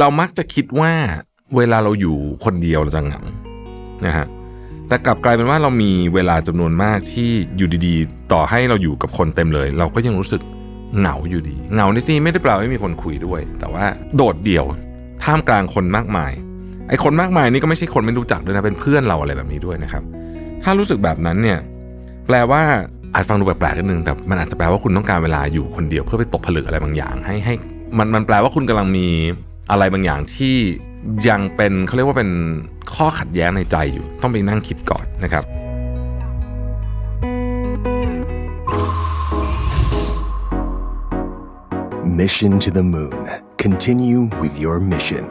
เรามักจะคิดว่าเวลาเราอยู่คนเดียวเราจะเหงานะฮะแต่กลับกลายเป็นว่าเรามีเวลาจำนวนมากที่อยู่ดีๆ ต่อให้เราอยู่กับคนเต็มเลย เราก็ยังรู้สึกเหงาอยู่ดีเหงาในที่ไม่ได้แปลว่าไม่มีคนคุยด้วย แต่ว่าโดดเดี่ยวท่ามกลางคนมากมายไอ้คนมากมายนี่ก็ไม่ใช่คนไม่รู้จักด้วยนะเป็นเพื่อนเราอะไรแบบนี้ด้วยนะครับ ถ้ารู้สึกแบบนั้นเนี่ยแปลว่าอาจฟังดูแปลกๆนิดนึงแต่มันอาจจะแปลว่าคุณต้องการเวลาอยู่คนเดียวเพื่อไปตกผลึกอะไรบางอย่าง ให้ให้มันมันแปลว่าคุณกำลังมี อะไรบางอย่างที่ยังเป็นเขาเรียกว่าเป็นข้อขัดแย้งในใจอยู่ ต้องไปนั่งคิดก่อนนะครับ Mission to the Moon. Continue with your mission.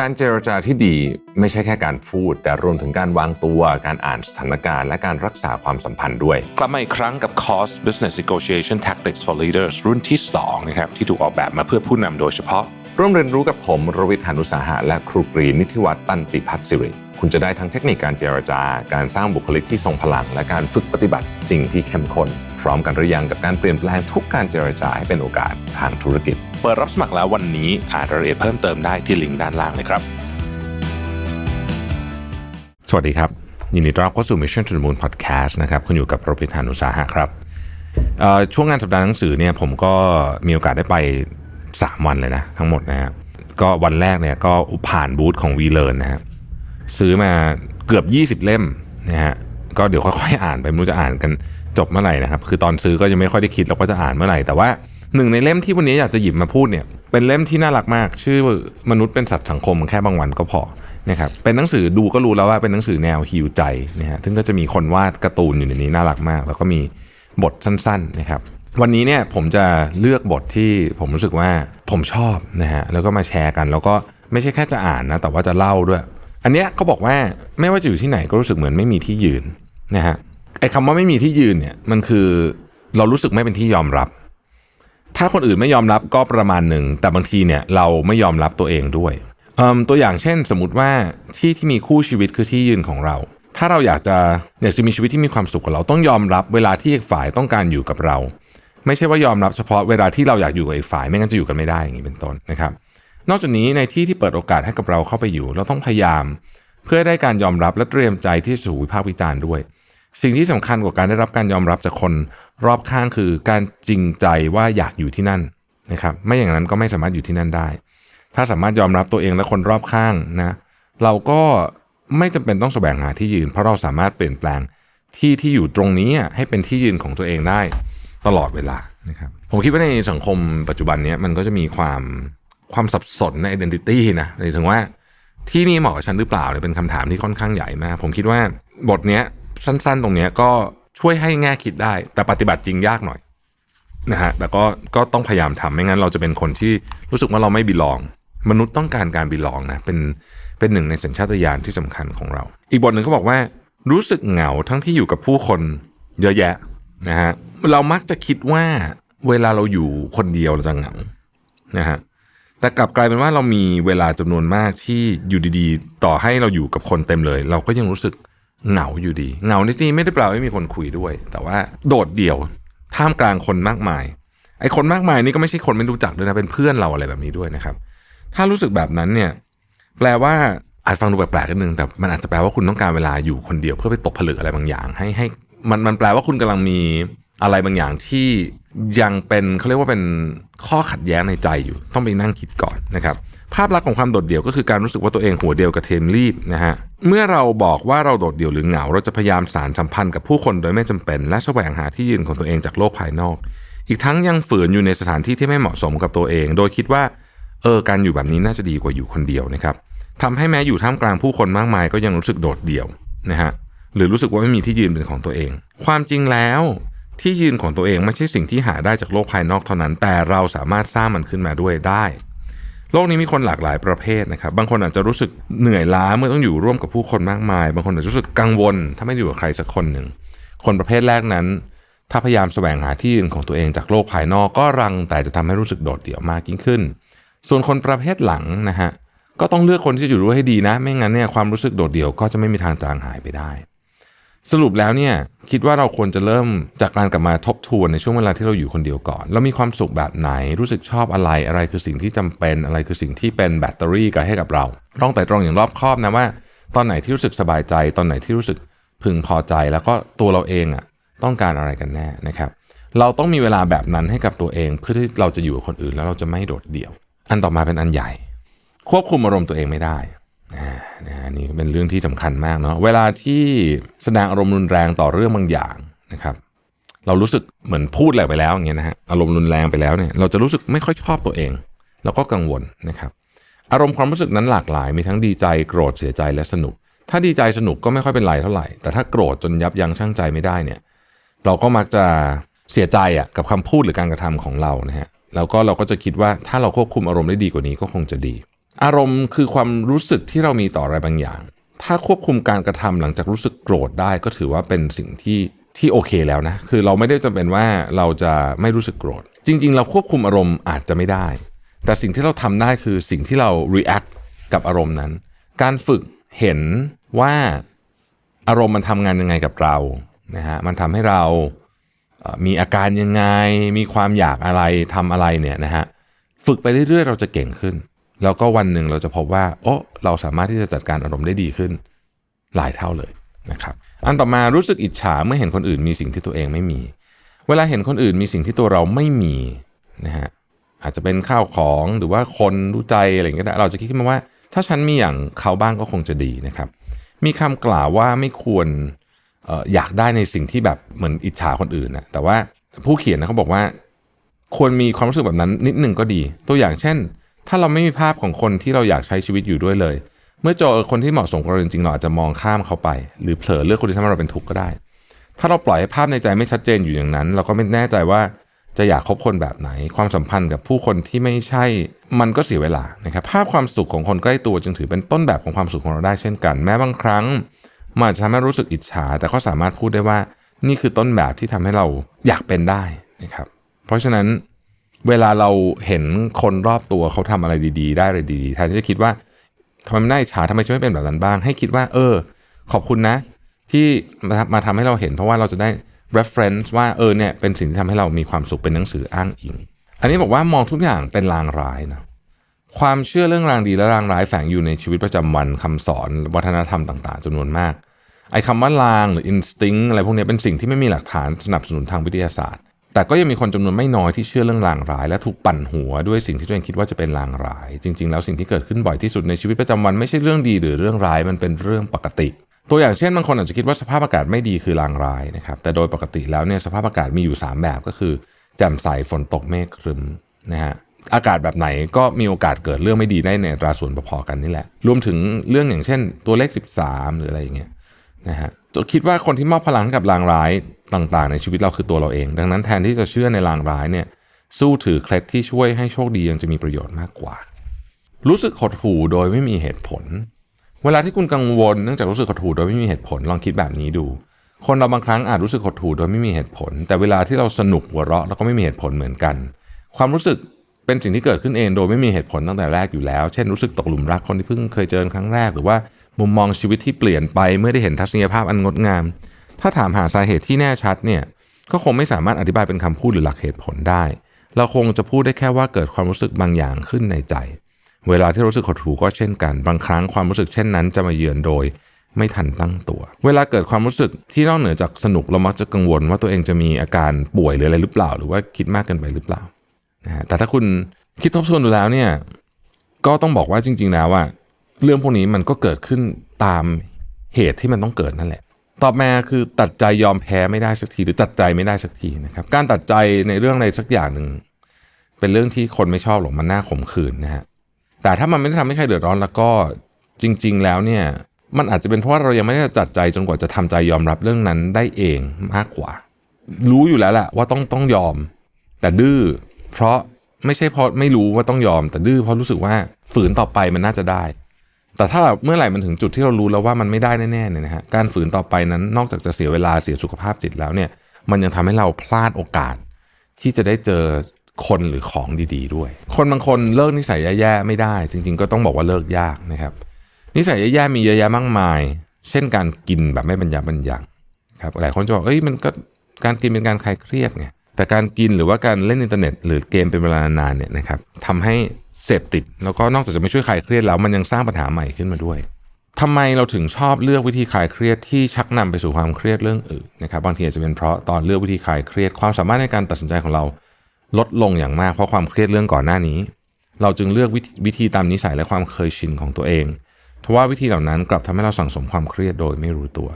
การเจรจาที่ดีไม่ใช่แค่การพูด แต่รวมถึงการวางตัว การอ่านสถานการณ์ และการรักษาความสัมพันธ์ด้วย กลับมาอีกครั้งกับ Cost Business Negotiation Tactics for Leaders รุ่นที่2นะครับที่ถูกออกแบบมาเพื่อผู้นำโดยเฉพาะ ร่วมเรียนรู้กับผมรวิทยานุสาหะ และครูกรีนิติวัฒน์ตันติพัฒน์สิริคุณจะได้ทั้งเทคนิคการเจรจา การสร้างบุคลิกที่ทรงพลัง และการฝึกปฏิบัติจริงที่เข้มข้นพร้อมกันหรือยังกับการเปลี่ยนแปลงทุกการเจรจาให้เป็นโอกาสทางธุรกิจ เปิดรับสมัครแล้ววันนี้อ่านรายละเอียดเพิ่มเติมได้ที่ลิงก์ด้านล่างเลยครับ สวัสดีครับ ยินดีต้อนรับเข้าสู่ Mission to the Moon Podcast นะครับคุณอยู่กับโรบินหานุสาหะครับช่วงงานสัปดาห์หนังสือเนี่ยผมก็มีโอกาสได้ไป 3 วันเลยนะ ทั้งหมดนะฮะก็วันแรกเนี่ยก็ผ่านบูธของ v l e a r n นะฮะซื้อมาเกือบ 20 เล่มนะฮะก็เดี๋ยวค่อยๆอ่านไปไม่รู้จะอ่านกันจบเมื่อไหร่นะครับ คือตอนซื้อก็ยังไม่ค่อยได้คิดแล้วก็จะอ่านเมื่อไหร่แต่ว่า หนึ่งในเล่มที่วันนี้อยากจะหยิบมาพูดเนี่ยเป็นเล่มที่น่ารักมาก ชื่อมนุษย์เป็นสัตว์สังคมแค่บางวันก็พอนะครับเป็นหนังสือดูก็รู้แล้วว่าเป็นหนังสือแนวฮิวใจนะฮะซึ่งก็จะมีคนวาดการ์ตูนอยู่ในนี้น่ารักมาก แล้วก็มีบทสั้นๆนะครับวันนี้เนี่ยผมจะเลือกบทที่ผมรู้สึกว่าผมชอบนะฮะแล้วก็มาแชร์กัน แล้วก็ไม่ใช่แค่จะอ่านนะแต่ว่าจะเล่าด้วย อันเนี้ยเขาบอกว่าไม่ว่าจะอยู่ที่ไหนก็รู้สึกเหมือนไม่มีที่ยืนนะฮะไอ้คำว่าไม่มีที่ยืนเนี่ยมันคือเรารู้สึกไม่เป็นที่ยอมรับ ถ้าคนอื่นไม่ยอมรับก็ประมาณหนึ่ง แต่บางทีเนี่ยเราไม่ยอมรับตัวเองด้วย ตัวอย่างเช่น สมมติว่าที่ที่มีคู่ชีวิตคือที่ยืนของเรา ถ้าเราอยากจะอยากจะมีชีวิตที่มีความสุขกับเราต้องยอมรับเวลาที่อีกฝ่ายต้องการอยู่กับเรา ไม่ใช่ว่ายอมรับเฉพาะเวลาที่เราอยากอยู่กับอีกฝ่ายไม่งั้นจะอยู่กันไม่ได้อย่างนี้เป็นต้นนะครับ นอกจากนี้ในที่ที่เปิดโอกาสให้กับเราเข้าไปอยู่ เราต้องพยายาม เพื่อได้การยอมรับและเตรียมใจที่จะถูกวิพากษ์วิจารณ์ด้วย สิ่งที่สำคัญกว่าการได้รับการยอมรับจากคนรอบข้างคือการจริงใจว่าอยากอยู่ที่นั่นนะครับไม่อย่างนั้นก็ไม่สามารถอยู่ที่นั่นได้ ถ้าสามารถยอมรับตัวเองและคนรอบข้างนะเราก็ไม่จำเป็นต้องแสวงหาที่ยืน เพราะเราสามารถเปลี่ยนแปลงที่ที่อยู่ตรงนี้ให้เป็นที่ยืนของตัวเองได้ตลอดเวลานะครับผมคิดว่าในสังคมปัจจุบันนี้มันก็จะมีความความสับสนใน identity นะหมายถึงว่าที่นี่เหมาะกับฉันหรือเปล่าเนี่ยเป็นคำถามที่ค่อนข้างใหญ่มาก ผมคิดว่าบทเนี้ย สั้น ๆ ตรงนี้ก็ช่วยให้แง่คิดได้ แต่ปฏิบัติจริงยากหน่อยนะฮะแต่ก็ก็ต้องพยายามทำไม่งั้นเราจะเป็นคนที่รู้สึกว่าเราไม่บิลอง มนุษย์ต้องการการบิลองนะเป็นเป็นหนึ่งในสัญชาตญาณที่สำคัญของเรา อีกบทหนึ่งเขาบอกว่า รู้สึกเหงาทั้งที่อยู่กับผู้คนเยอะแยะนะฮะเรามักจะคิดว่าเวลาเราอยู่คนเดียวเราจะเหงานะฮะแต่กลับกลายเป็นว่าเรามีเวลาจำนวนมากที่อยู่ดีๆ ต่อให้เราอยู่กับคนเต็มเลย เราก็ยังรู้สึก เหงาอยู่ดี เหงาในที่ไม่ได้แปลว่าไม่มีคนคุยด้วย แต่ว่าโดดเดี่ยวท่ามกลางคนมากมายไอ้คนมากมายนี่ก็ไม่ใช่คนไม่รู้จักด้วยนะเป็นเพื่อนเราอะไรแบบนี้ด้วยนะครับ ถ้ารู้สึกแบบนั้นเนี่ยแปลว่าอาจฟังดูแปลกๆนิดนึงแต่มันอาจจะแปลว่าคุณต้องการเวลาอยู่คนเดียวเพื่อไปตกผลึกอะไรบางอย่าง ให้ให้มันมันแปลว่าคุณกำลังมี อะไรบางอย่างที่ยังเป็นเขาเรียกว่าเป็นข้อขัดแย้งในใจอยู่ ต้องไปนั่งคิดก่อนนะครับภาพลักษณ์ของความโดดเดี่ยวก็คือการรู้สึกว่าตัวเองหัวเดียวกับเทมรีบนะฮะเมื่อเราบอกว่าเราโดดเดี่ยวหรือเหงา เราจะพยายามสารสัมพันธ์กับผู้คนโดยไม่จำเป็น และแสวงหาที่ยืนของตัวเองจากโลกภายนอก อีกทั้งยังฝืนอยู่ในสถานที่ที่ไม่เหมาะสมกับตัวเอง โดยคิดว่าเออการอยู่แบบนี้น่าจะดีกว่าอยู่คนเดียวนะครับทำให้แม้อยู่ท่ามกลางผู้คนมากมาย ก็ยังรู้สึกโดดเดี่ยวนะฮะหรือรู้สึกว่าไม่มีที่ยืนเป็นของตัวเอง ความจริงแล้ว ที่ยืนของตัวเองไม่ใช่สิ่งที่หาได้จากโลกภายนอกเท่านั้น แต่เราสามารถสร้างมันขึ้นมาด้วยได้ โลกนี้มีคนหลากหลายประเภทนะครับ บางคนอาจจะรู้สึกเหนื่อยล้าเมื่อต้องอยู่ร่วมกับผู้คนมากมาย บางคนอาจจะรู้สึกกังวล ถ้าไม่อยู่กับใครสักคนหนึ่ง คนประเภทแรกนั้น ถ้าพยายามแสวงหาที่ยืนของตัวเองจากโลกภายนอกก็รังแต่จะทำให้รู้สึกโดดเดี่ยวมากยิ่งขึ้น ส่วนคนประเภทหลังนะฮะก็ต้องเลือกคนที่จะอยู่ด้วยให้ดีนะ ไม่งั้นเนี่ยความรู้สึกโดดเดี่ยวก็จะไม่มีทางจางหายไปได้ สรุปแล้วเนี่ยคิดว่าเราควรจะเริ่มจากการกลับมาทบทวนในช่วงเวลาที่เราอยู่คนเดียวก่อน เรามีความสุขแบบไหนรู้สึกชอบอะไรอะไรคือสิ่งที่จำเป็นอะไรคือสิ่งที่เป็นแบตเตอรี่กับให้กับเราต้องแต่ตรองอย่างรอบคอบนะว่า ตอนไหนที่รู้สึกสบายใจ ตอนไหนที่รู้สึกพึงพอใจ แล้วก็ตัวเราเองอะต้องการอะไรกันแน่นะครับ เราต้องมีเวลาแบบนั้นให้กับตัวเอง เพื่อที่เราจะอยู่กับคนอื่นแล้วเราจะไม่โดดเดี่ยว อันต่อมาเป็นอันใหญ่ ควบคุมอารมณ์ตัวเองไม่ได้ นะฮะนี่เป็นเรื่องที่สำคัญมากเนาะเวลาที่แสดงอารมณ์รุนแรงต่อเรื่องบางอย่างนะครับ เรารู้สึกเหมือนพูดอะไรไปแล้วอย่างเงี้ยนะฮะอารมณ์รุนแรงไปแล้วเนี่ยเราจะรู้สึกไม่ค่อยชอบตัวเอง แล้วก็กังวลนะครับ อารมณ์ความรู้สึกนั้นหลากหลาย มีทั้งดีใจโกรธเสียใจและสนุก ถ้าดีใจสนุกก็ไม่ค่อยเป็นไรเท่าไหร่ แต่ถ้าโกรธจนยับยั้งชั่งใจไม่ได้เนี่ย เราก็มักจะเสียใจอะกับคำพูดหรือการกระทำของเรานะฮะแล้วก็เราก็จะคิดว่าถ้าเราควบคุมอารมณ์ได้ดีกว่านี้ก็คงจะดี อารมณ์คือความรู้สึกที่เรามีต่ออะไรบางอย่าง ถ้าควบคุมการกระทำหลังจากรู้สึกโกรธได้ก็ถือว่าเป็นสิ่งที่ที่โอเคแล้วนะ คือเราไม่ได้จำเป็นว่าเราจะไม่รู้สึกโกรธ จริง ๆ เราควบคุมอารมณ์อาจจะไม่ได้ แต่สิ่งที่เราทำได้คือสิ่งที่เรา react กับอารมณ์นั้น การฝึกเห็นว่าอารมณ์มันทำงานยังไงกับเรานะฮะ มันทำให้เรามีอาการยังไง มีความอยากอะไรทำอะไรเนี่ยนะฮะ ฝึกไปเรื่อยๆ เราจะเก่งขึ้น แล้วก็วันหนึ่งเราจะพบว่าโอ้เราสามารถที่จะจัดการอารมณ์ได้ดีขึ้นหลายเท่าเลยนะครับอันต่อมารู้สึกอิจฉาเมื่อเห็นคนอื่นมีสิ่งที่ตัวเองไม่มี เวลาเห็นคนอื่นมีสิ่งที่ตัวเราไม่มีนะฮะอาจจะเป็นข้าวของหรือว่าคนรู้ใจอะไรอย่างเงี้ยเราจะคิดขึ้นมาว่า ถ้าฉันมีอย่างเขาบ้างก็คงจะดีนะครับ มีคำกล่าวว่าไม่ควรอออยากได้ในสิ่งที่แบบเหมือนอิจฉาคนอื่นนะแต่ว่าผู้เขียนนะเขาบอกว่า ควรมีความรู้สึกแบบนั้นนิดหนึ่งก็ดี ตัวอย่างเช่น ถ้าเราไม่มีภาพของคนที่เราอยากใช้ชีวิตอยู่ด้วยเลย เมื่อเจอคนที่เหมาะสมกับเราจริงๆเราอาจจะมองข้ามเขาไป หรือเผลอเลือกคนที่ทำให้เราเป็นทุกข์ก็ได้ ถ้าเราปล่อยให้ภาพในใจไม่ชัดเจนอยู่อย่างนั้น เราก็ไม่แน่ใจว่าจะอยากคบคนแบบไหน ความสัมพันธ์กับผู้คนที่ไม่ใช่ มันก็เสียเวลานะครับภาพความสุขของคนใกล้ตัวจึงถือเป็นต้นแบบของความสุขของเราได้เช่นกัน แม้บางครั้งมันอาจจะทำให้รู้สึกอิจฉา แต่ก็สามารถพูดได้ว่านี่คือต้นแบบที่ทำให้เราอยากเป็นได้นะครับ เพราะฉะนั้น เวลาเราเห็นคนรอบตัวเขาทำอะไรดีๆ ได้อะไรดีๆแทนที่จะคิดว่าทำไมไม่ได้ฉาทำไมฉันไม่เป็นแบบนั้นบ้าง ให้คิดว่า เออ ขอบคุณนะ ที่มามาทำให้เราเห็น เพราะว่าเราจะได้ reference ว่าเออเนี่ยเป็นสิ่งที่ทำให้เรามีความสุขเป็นหนังสืออ้างอิง อันนี้บอกว่ามองทุกอย่างเป็นลางร้ายนะความเชื่อเรื่องรางดีและรางร้ายแฝงอยู่ในชีวิตประจำวันคำสอนวัฒนธรรมต่าง ๆจำนวนมากไอ้คำว่าลางหรือ instinct อะไรพวกนี้เป็นสิ่งที่ไม่มีหลักฐานสนับสนุนทางวิทยาศาสตร์ แต่ก็ยังมีคนจำนวนไม่น้อยที่เชื่อเรื่องลางร้าย และถูกปั่นหัวด้วยสิ่งที่ตัวเองคิดว่าจะเป็นลางร้าย จริง ๆ แล้วสิ่งที่เกิดขึ้นบ่อยที่สุดในชีวิตประจำวันไม่ใช่เรื่องดีหรือเรื่องร้ายมันเป็นเรื่องปกติ ตัวอย่างเช่นบางคนอาจจะคิดว่าสภาพอากาศไม่ดีคือลางร้ายนะครับแต่โดยปกติแล้วเนี่ยสภาพอากาศมีอยู่ 3 แบบก็คือแจ่มใสฝนตกเมฆครึมนะฮะอากาศแบบไหนก็มีโอกาสเกิดเรื่องไม่ดีได้ในราส่วนพอๆกันนี่แหละ รวมถึงเรื่องอย่างเช่น ตัวเลข 13 หรืออะไรอย่างเงี้ยนะฮะจะคิดว่าคนที่มอบพลังกับลางร้าย ต่างๆ ในชีวิตเราคือตัวเราเอง ดังนั้นแทนที่จะเชื่อในลางร้ายเนี่ยสู้ถือเคล็ดที่ช่วยให้โชคดียังจะมีประโยชน์มากกว่า รู้สึกหดหู่โดยไม่มีเหตุผล เวลาที่คุณกังวลเนื่องจากรู้สึกหดหู่โดยไม่มีเหตุผลลองคิดแบบนี้ดู คนเราบางครั้งอาจรู้สึกหดหู่โดยไม่มีเหตุผล แต่เวลาที่เราสนุกหัวเราะเราก็ไม่มีเหตุผลเหมือนกัน ความรู้สึกเป็นสิ่งที่เกิดขึ้นเองโดยไม่มีเหตุผลตั้งแต่แรกอยู่แล้ว เช่นรู้สึกตกหลุมรักคนที่เพิ่งเคยเจอครั้งแรก หรือว่ามุมมองชีวิตที่เปลี่ยนไปเมื่อได้เห็นทัศนียภาพอันงดงาม ถ้าถามหาสาเหตุที่แน่ชัดเนี่ยก็คงไม่สามารถอธิบายเป็นคำพูดหรือหลักเหตุผลได้ เราคงจะพูดได้แค่ว่าเกิดความรู้สึกบางอย่างขึ้นในใจ เวลาที่รู้สึกหดหู่ก็เช่นกัน บางครั้งความรู้สึกเช่นนั้นจะมาเยือนโดยไม่ทันตั้งตัว เวลาเกิดความรู้สึกที่นอกเหนือจากสนุกเรามักจะกังวลว่าตัวเองจะมีอาการป่วยหรืออะไรหรือเปล่า หรือว่าคิดมากเกินไปหรือเปล่านะฮะแต่ถ้าคุณคิดทบทวนดูแล้วเนี่ยก็ต้องบอกว่าจริง ๆ แล้วว่า เรื่องพวกนี้มันก็เกิดขึ้นตามเหตุที่มันต้องเกิดนั่นแหละ ตอมาคือตัดใจยอมแพ้ไม่ได้สักที หรือตัดใจไม่ได้สักทีนะครับการตัดใจในเรื่องอะไรสักอย่างหนึ่งเป็นเรื่องที่คนไม่ชอบหรอกมันน่าขมขื่นนะฮะแต่ถ้ามันไม่ได้ทำให้ใครเดือดร้อนแล้วก็จริง ๆ แล้วเนี่ยมันอาจจะเป็นเพราะว่าเรายังไม่ได้จัดใจจนกว่าจะทำใจยอมรับเรื่องนั้นได้เองมากกว่า รู้อยู่แล้วแหละว่าต้องต้องยอม แต่ดื้อเพราะไม่ใช่เพราะไม่รู้ว่าต้องยอม แต่ดื้อเพราะรู้สึกว่าฝืนต่อไปมันน่าจะได้ แต่ถ้าเมื่อไหร่มันถึงจุดที่เรารู้แล้วว่ามันไม่ได้แน่ๆเนี่ยนะฮะการฝืนต่อไปนั้นนอกจากจะเสียเวลาเสียสุขภาพจิตแล้วเนี่ย มันยังทำให้เราพลาดโอกาส ที่จะได้เจอคนหรือของดีๆ ด้วย คนบางคนเลิกนิสัยแย่ๆไม่ได้ จริง ๆ ก็ต้องบอกว่าเลิกยากนะครับ นิสัยแย่ๆมีเยอะแยะมากมาย เช่นการกินแบบไม่บรรยาบรรยังครับหลายคนจะบอกเอ้ยมันก็การกินเป็นการคลายเครียดไงแต่การกินหรือว่าการเล่นอินเทอร์เน็ต หรือเกมเป็นเวลานานๆเนี่ยนะครับทำให้ เสพติด แล้วก็นอกจากจะไม่ช่วยคลายเครียดแล้วมันยังสร้างปัญหาใหม่ขึ้นมาด้วยทำไมเราถึงชอบเลือกวิธีคลายเครียดที่ชักนำไปสู่ความเครียดเรื่องอื่นนะครับบางทีอาจจะเป็นเพราะตอนเลือกวิธีคลายเครียดความสามารถในการตัดสินใจของเราลดลงอย่างมากเพราะความเครียดเรื่องก่อนหน้านี้ เราจึงเลือกวิธีวิธีตามนิสัยและความเคยชินของตัวเองทว่าวิธีเหล่านั้นกลับทำให้เราสั่งสมความเครียดโดยไม่รู้ตัว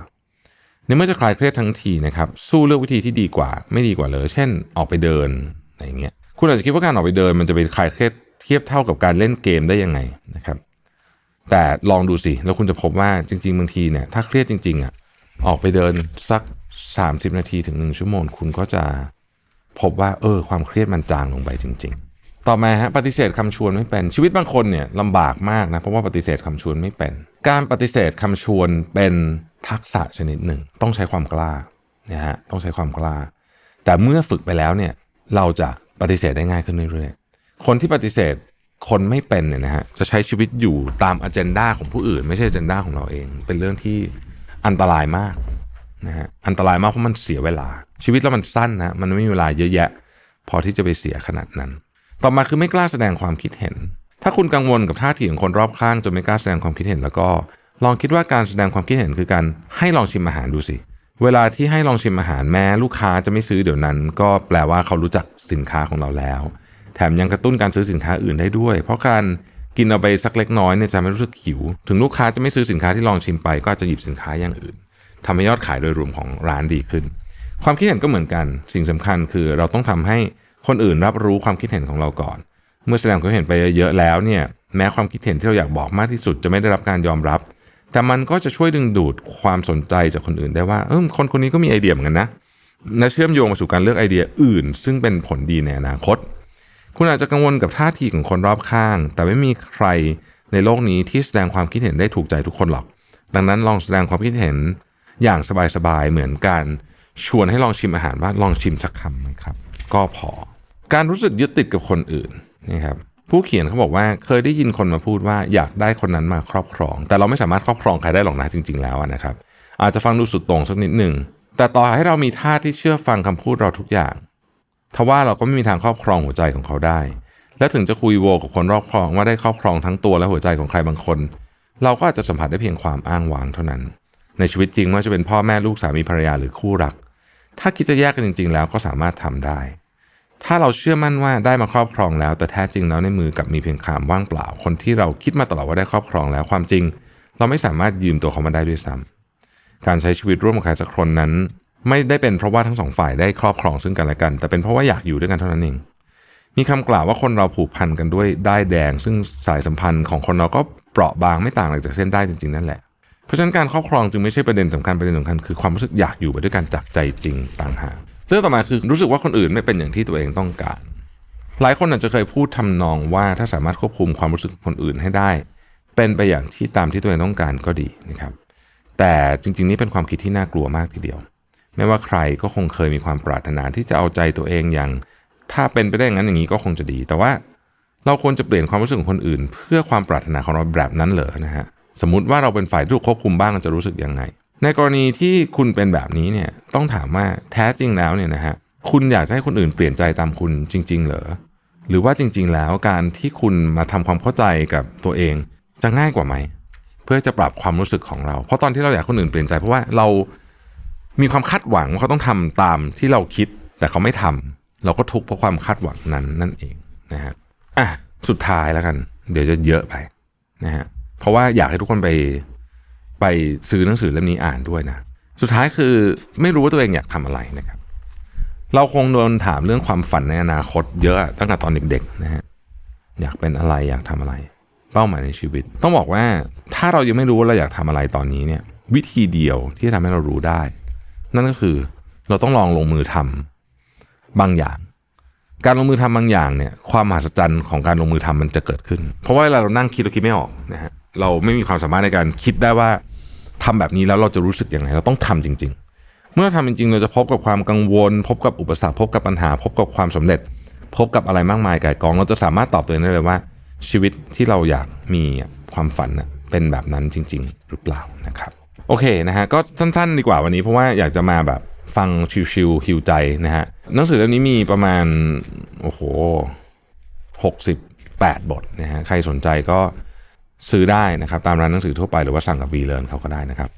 ในเมื่อจะคลายเครียดทั้งทีนะครับสู้เลือกวิธีที่ดีกว่า ไม่ดีกว่าเลย เช่น ออกไปเดินอะไรเงี้ยคุณอาจจะคิดว่าการออกไปเดิน มันจะไปคลายเครียด ทียบเท่ากับการเล่นเกมได้ยังไงนะครับ แต่ลองดูสิ แล้วคุณจะพบว่าจริง ๆ บางทีเนี่ยถ้าเครียดจริงๆอะออกไปเดินสัก 30 นาทีถึง 1 ชั่วโมง คุณก็จะพบว่าเออความเครียดมันจางลงไปจริง ๆ ต่อมาฮะปฏิเสธคำชวนไม่เป็นชีวิตบางคนเนี่ยลำบากมากนะเพราะว่าปฏิเสธคำชวนไม่เป็น การปฏิเสธคำชวนเป็นทักษะชนิดหนึ่ง ต้องใช้ความกล้านะฮะต้องใช้ความกล้า แต่เมื่อฝึกไปแล้วเนี่ยเราจะปฏิเสธได้ง่ายขึ้นเรื่อยๆ คนที่ปฏิเสธคนไม่เป็นเนี่ยนะฮะจะใช้ชีวิตอยู่ตามอ g e n d a ของผู้อื่น ไม่ใช่อ g e n d a ของเราเอง เป็นเรื่องที่อันตรายมากนะฮะอันตรายมากเพราะมันเสียเวลา ชีวิตเรามันสั้นนะมันไม่มีเวลาเยอะแยะ พอที่จะไปเสียขนาดนั้น ต่อมาคือไม่กล้าแสดงความคิดเห็น ถ้าคุณกังวลกับท่าทีของคนรอบข้างจนไม่กล้าแสดงความคิดเห็น แล้วก็ลองคิดว่าการแสดงความคิดเห็นคือการให้ลองชิมอาหารดูสิเวลาที่ให้ลองชิมอาหารแม้ลูกค้าจะไม่ซื้อเดี๋ยวนั้น ก็แปลว่าเขารู้จักสินค้าของเราแล้ว แถมยังกระตุ้นการซื้อสินค้าอื่นได้ด้วย เพราะการกินเอาไปสักเล็กน้อยเนี่ยจะไม่รู้สึกหิว ถึงลูกค้าจะไม่ซื้อสินค้าที่ลองชิมไป ก็จะหยิบสินค้าอย่างอื่นทำให้ยอดขายโดยรวมของร้านดีขึ้น ความคิดเห็นก็เหมือนกัน สิ่งสำคัญคือเราต้องทำให้คนอื่นรับรู้ความคิดเห็นของเราก่อน เมื่อแสดงความเห็นไปเยอะแล้วเนี่ยแม้ความคิดเห็นที่เราอยากบอกมากที่สุดจะไม่ได้รับการยอมรับ แต่มันก็จะช่วยดึงดูดความสนใจจากคนอื่นได้ว่าเออคนคนนี้ก็มีไอเดียเหมือนกันนะและเชื่อมโยงมาสู่การเลือกไอเดียอื่น ซึ่งเป็นผลดีในอนาคต คุณอาจจะกังวลกับท่าทีของคนรอบข้าง แต่ไม่มีใครในโลกนี้ที่แสดงความคิดเห็นได้ถูกใจทุกคนหรอก ดังนั้นลองแสดงความคิดเห็นอย่างสบายๆเหมือนการชวนให้ลองชิมอาหารว่าลองชิมสักคำไหมครับ ก็พอ การรู้สึกยึดติดกับคนอื่นนะครับผู้เขียนเขาบอกว่าเคยได้ยินคนมาพูดว่าอยากได้คนนั้นมาครอบครอง แต่เราไม่สามารถครอบครองใครได้หรอกนะจริง ๆ แล้วนะครับ อาจจะฟังดูสุดโต่งสักนิดหนึ่งแต่ต่อให้เรามีท่าที่เชื่อฟังคำพูดเราทุกอย่าง ทว่าเราก็ไม่มีทางครอบครองหัวใจของเขาได้ และถึงจะคุยโวกับคนรอบครองว่าได้ครอบครองทั้งตัวและหัวใจของใครบางคน เราก็อาจจะสัมผัสได้เพียงความอ้างว้างเท่านั้น ในชีวิตจริงไม่ว่าจะเป็นพ่อแม่ลูกสามีภรรยาหรือคู่รัก ถ้าคิดจะแยกกันจริง ๆ แล้วก็สามารถทำได้ ถ้าเราเชื่อมั่นว่าได้มาครอบครองแล้ว แต่แท้จริงแล้วในมือกับมีเพียงคำว่างเปล่า คนที่เราคิดมาตลอดว่าได้ครอบครองแล้วความจริง เราไม่สามารถยืมตัวเขามาได้ด้วยซ้ำการใช้ชีวิตร่วมกับใครสักคนนั้น ไม่ได้เป็นเพราะว่าทั้งสองฝ่ายได้ครอบครองซึ่งกันและกัน แต่เป็นเพราะว่าอยากอยู่ด้วยกันเท่านั้นเอง มีคำกล่าวว่าคนเราผูกพันกันด้วยได้ายแดง ซึ่งสายสัมพันธ์ของคนเราก็เปราะบางไม่ต่างจากเส้นได้จริงๆนั่นแหละ เพราะฉะนั้นการครอบครองจึงไม่ใช่ประเด็นสำคัญประเด็นสำคัญคือความรู้สึกอยากอยู่ไปด้วยกันจากใจจริงต่างหากเรื่องต่อมาคือรู้สึกว่าคนอื่นไม่เป็นอย่างที่ตัวเองต้องการ หลายคนอาจจะเคยพูดทำนองว่าถ้าสามารถควบคุมความรู้สึกคนอื่นให้ได้ เป็นไปอย่างที่ตามที่ตัวเองต้องการก็ดีนะครับแต่จริงๆ นี่เป็นความคิดที่น่ากลัวมากทีเดียว ไม่ว่าใครก็คงเคยมีความปรารถนาที่จะเอาใจตัวเองอย่าง ถ้าเป็นไปได้อย่างนั้นอย่างนี้ก็คงจะดี แต่ว่าเราควรจะเปลี่ยนความรู้สึกของคนอื่น เพื่อความปรารถนาของเราแบบนั้นเหรอนะฮะสมมติว่าเราเป็นฝ่ายที่ถูกควบคุมบ้างจะรู้สึกยังไง ในกรณีที่คุณเป็นแบบนี้เนี่ยต้องถามว่าแท้จริงแล้วเนี่ยนะฮะคุณอยากให้คนอื่นเปลี่ยนใจตามคุณจริง ๆ เหรอหรือว่าจริง ๆ แล้วการที่คุณมาทำความเข้าใจกับตัวเองจะง่ายกว่าไหมเพื่อจะปรับความรู้สึกของเรา เพราะตอนที่เราอยากคนอื่นเปลี่ยนใจเพราะว่าเรา มีความคาดหวังว่าเขาต้องทำตามที่เราคิด แต่เขาไม่ทำเราก็ทุกข์เพราะความคาดหวังนั้นนั่นเองนะฮะอะสุดท้ายแล้วกัน เดี๋ยวจะเยอะไปนะฮะเพราะว่าอยากให้ทุกคนไปไปซื้อหนังสือเล่มนี้อ่านด้วยนะ สุดท้ายคือไม่รู้ว่าตัวเองอยากทำอะไรนะครับ เราคงโดนถามเรื่องความฝันในอนาคตเยอะตั้งแต่ตอนเด็กๆนะฮะอยากเป็นอะไรอยากทำอะไร เป้าหมายในชีวิต ต้องบอกว่าถ้าเรายังไม่รู้ว่าเราอยากทำอะไรตอนนี้เนี่ย วิธีเดียวที่จะทำให้เรารู้ได้ นั่นก็คือเราต้องลองลงมือทำบางอย่าง การลงมือทำบางอย่างเนี่ย ความมหัศจรรย์ของการลงมือทำมันจะเกิดขึ้น เพราะว่าเวลาเรานั่งคิดเราคิดไม่ออกนะฮะเราไม่มีความสามารถในการคิดได้ว่าทำแบบนี้แล้วเราจะรู้สึกยังไงเราต้องทำจริง ๆ เมื่อทำจริงๆ เราจะพบกับความกังวล พบกับอุปสรรค พบกับปัญหา พบกับความสำเร็จ พบกับอะไรมากมายก่ายกอง เราจะสามารถตอบตัวเองได้เลยว่า ชีวิตที่เราอยากมีความฝันเป็นแบบนั้นจริง ๆ หรือเปล่านะครับ โอเคนะฮะก็สั้นๆ ดีกว่าวันนี้เพราะว่าอยากจะมาแบบฟังชิวๆฮิวใจนะฮะหนังสือเล่มนี้มีประมาณโอ้โห68บทนะฮะใครสนใจก็ซื้อได้นะครับ ตามร้านหนังสือทั่วไปหรือว่าสั่งกับวีเล r นเขาก็ได้นะครับ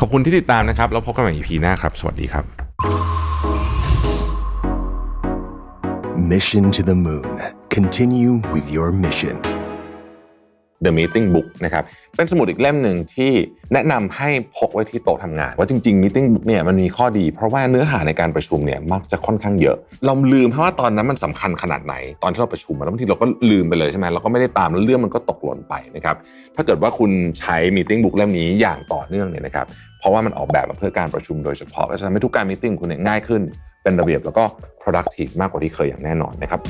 ขอบคุณที่ติดตามนะครับ แล้วพบกันใหม่ EP หน้าครับ สวัสดีครับ Mission to the Moon. Continue with your mission. The Meeting Book นะครับเป็นสมุดอีกเล่มหนึ่งที่แนะนำให้พกไว้ที่โต๊ะทำงาน ว่าจริงๆ Meeting Book เนี่ยมันมีข้อดี เพราะว่าเนื้อหาในการประชุมเนี่ยมักจะค่อนข้างเยอะเราลืมเพราะว่าตอนนั้นมันสำคัญขนาดไหน ตอนที่เราประชุมแล้วบางทีเราก็ลืมไปเลยใช่ไหมเราก็ไม่ได้ตามแล้วเรื่องมันก็ตกหล่นไปนะครับถ้าเกิดว่าคุณใช้ Meeting Book เล่มนี้อย่างต่อเนื่องเนี่ยนะครับเพราะว่ามันออกแบบมาเพื่อการประชุมโดยเฉพาะก็จะทำให้ทุกการ Meeting คุณเนี่ยง่ายขึ้นเป็นระเบียบแล้วก็ productive มากกว่าที่เคยอย่างแน่นอนนะครับ